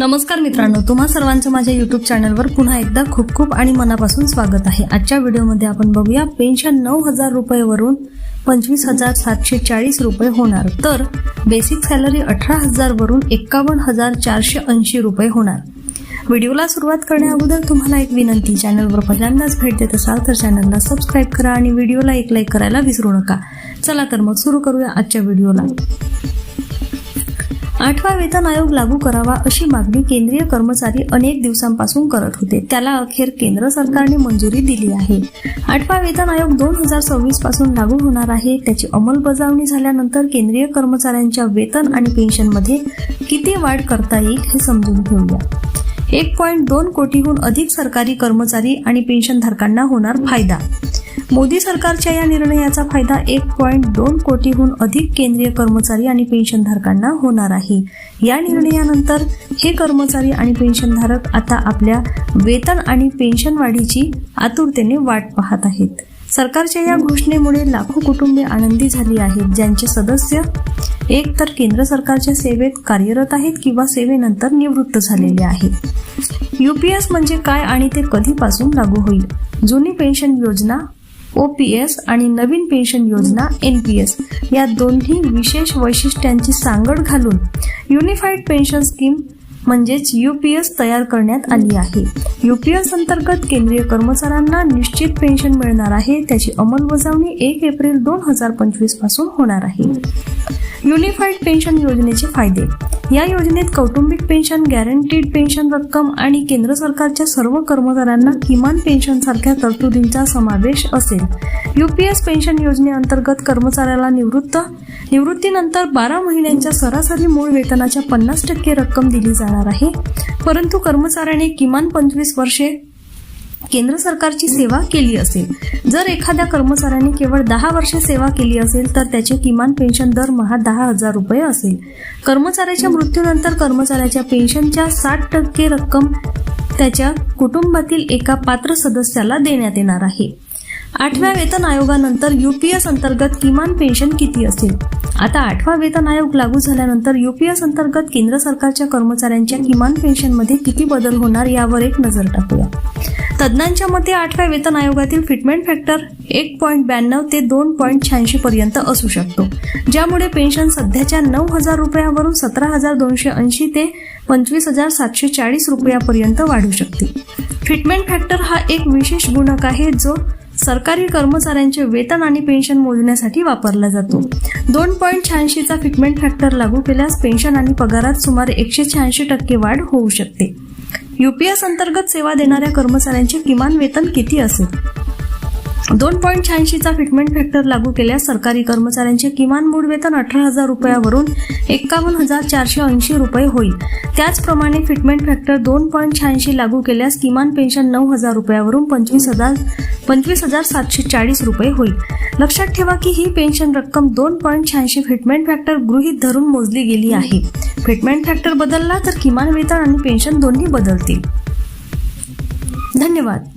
नमस्कार मित्रांनो तुम्हा सर्वांचं माझ्या युट्यूब चॅनलवर पुन्हा एकदा खूप खूप आणि मनापासून स्वागत आहे. आजच्या व्हिडिओमध्ये आपण बघूया पेन्शन नऊ हजार रुपयेवरून पंचवीस हजार सातशे चाळीस रुपये होणार. तर बेसिक सॅलरी अठरा हजारवरून एकावन्न एक्कावन्न हजार चारशे ऐंशी रुपये होणार. व्हिडिओला सुरुवात करण्याअगोदर तुम्हाला एक विनंती चॅनलवर पहिल्यांदाच भेट देत असाल तर चॅनलला सबस्क्राईब करा आणि व्हिडिओला एक लाईक करायला विसरू नका. चला तर मग सुरू करूया आजच्या व्हिडिओला. आठवा वेतन आयोग लागू करावा अशी मागणी केंद्रीय कर्मचारी अनेक दिवसांपासून करत होते. त्याला अखेर केंद्र सरकारने मंजुरी दिली आहे. आठवा वेतन आयोग दोन हजार सव्वीसपासून लागू होणार आहे. त्याची अंमलबजावणी झाल्यानंतर केंद्रीय कर्मचाऱ्यांच्या वेतन आणि पेन्शनमध्ये किती वाढ करता येईल हे समजून घेऊया. एक पॉईंट दोन कोटीहून अधिक सरकारी कर्मचारी आणि पेन्शनधारकांना होणार फायदा. मोदी सरकारच्या या निर्णयाचा फायदा एक पॉईंट दोन कोटीहून अधिक केंद्रीय कर्मचारी आणि पेन्शनधारकांना होणार आहे. या निर्णयानंतर हे कर्मचारी आणि पेन्शनधारक आता आपल्या वेतन आणि पेन्शन वाढीची आतुरतेने वाट पाहत आहेत. सरकारच्या या घोषणेमुळे लाखो कुटुंबे आनंदी झाली आहेत. ज्यांचे सदस्य एक तर केंद्र सरकारच्या सेवेत कार्यरत आहेत किंवा सेवेनंतर निवृत्त झालेले आहेत. यूपीएस म्हणजे काय आणि ते कधीपासून लागू होईल? जुनी पेन्शन योजना ओपीएस आणि नवीन पेन्शन योजना एनपीएस. या दोन्ही विशेष वैशिष्ट्यांची सांगड घालून युनिफाईड पेन्शन स्कीम म्हणजेच यूपीएस तयार करण्यात आली आहे. यूपीएस अंतर्गत केंद्रीय कर्मचाऱ्यांना निश्चित पेन्शन मिळणार आहे त्याची अंमलबजावणी एक एप्रिल दोन हजार पंचवीसपासून होणार आहे. युनिफाईड पेन्शन योजनेचे फायदे. या योजनेत कौटुंबिक पेन्शन गॅरंटीड पेन्शन रक्कम आणि केंद्र सरकारच्या सर्व कर्मचाऱ्यांना किमान पेन्शन सारख्या तरतुदींचा समावेश असेल. एस पेन्शन योजनेअंतर्गत कर्मचाऱ्याला निवृत्त निवृत्तीनंतर बारा महिन्यांच्या सरासरी मूळ वेतनाच्या पन्नास टक्के रक्कम दिली जाणार आहे. परंतु कर्मचाऱ्याने किमान पंचवीस वर्षे केंद्र सरकारची सेवा केली असेल. जर एखाद्या कर्मचाऱ्याने केवळ दहा वर्षे सेवा केली असेल तर त्याचे किमान पेन्शन दरमहा दहा हजार रुपये असेल. कर्मचाऱ्याच्या मृत्यूनंतर कर्मचाऱ्याच्या पेन्शनच्या साठ टक्के रक्कम त्याच्या कुटुंबातील एका पात्र सदस्याला देण्यात येणार आहे. आठव्या वेतन आयोगानंतर युपीएस अंतर्गत किमान पेन्शन किती असेल? आता आठवा वेतन आयोग लागू झाल्यानंतर युपीएस अंतर्गत केंद्र सरकारच्या कर्मचाऱ्यांच्या किमान पेन्शनमध्ये किती बदल होणार यावर एक नजर टाकूया. तज्ज्ञांच्या मते आठव्या वेतन आयोगातील फिटमेंट फॅक्टर एक पॉईंट ब्याण्णव ते दोन पॉईंट शहाऐंशी पर्यंत असू शकतो. ज्यामुळे पेन्शन सध्याच्या नऊ हजार रुपयावरून सतरा हजार दोनशे ऐंशी ते पंचवीस हजार सातशे चाळीस रुपयापर्यंत वाढू शकते. फिटमेंट फॅक्टर हा एक विशेष गुणक आहे जो सरकारी कर्मचाऱ्यांचे वेतन आणि पेन्शन मोजण्यासाठी वापरला जातो. दोन पॉईंट शहाऐंशीचा फिटमेंट फॅक्टर लागू केल्यास पेन्शन आणि पगारात सुमारे एकशे शहाऐंशी टक्के वाढ होऊ शकते. युपीएस अंतर्गत सेवा देणाऱ्या कर्मचाऱ्यांचे किमान वेतन किती असेल? दोन पॉईंट शहाऐंशीचा फिटमेंट फॅक्टर लागू केल्यास सरकारी कर्मचाऱ्यांचे किमान मूळ वेतन अठरा हजार रुपयावरून एक्कावन्न हजार चारशे ऐंशी रुपये होईल. त्याचप्रमाणे फिटमेंट फॅक्टर दोन पॉईंट शहाऐंशी लागू केल्यास किमान पेन्शन नऊ हजार रुपयावरून पंचवीस हजार पंचवीस हजार सातशे चाळीस रुपये होईल. लक्षात ठेवा की ही पेन्शन रक्कम दोन पॉईंट शहाऐंशी फिटमेंट फॅक्टर गृहीत धरून मोजली गेली आहे. फिटमेंट फॅक्टर बदलला तर किमान वेतन आणि पेन्शन दोन्ही बदलतील. धन्यवाद.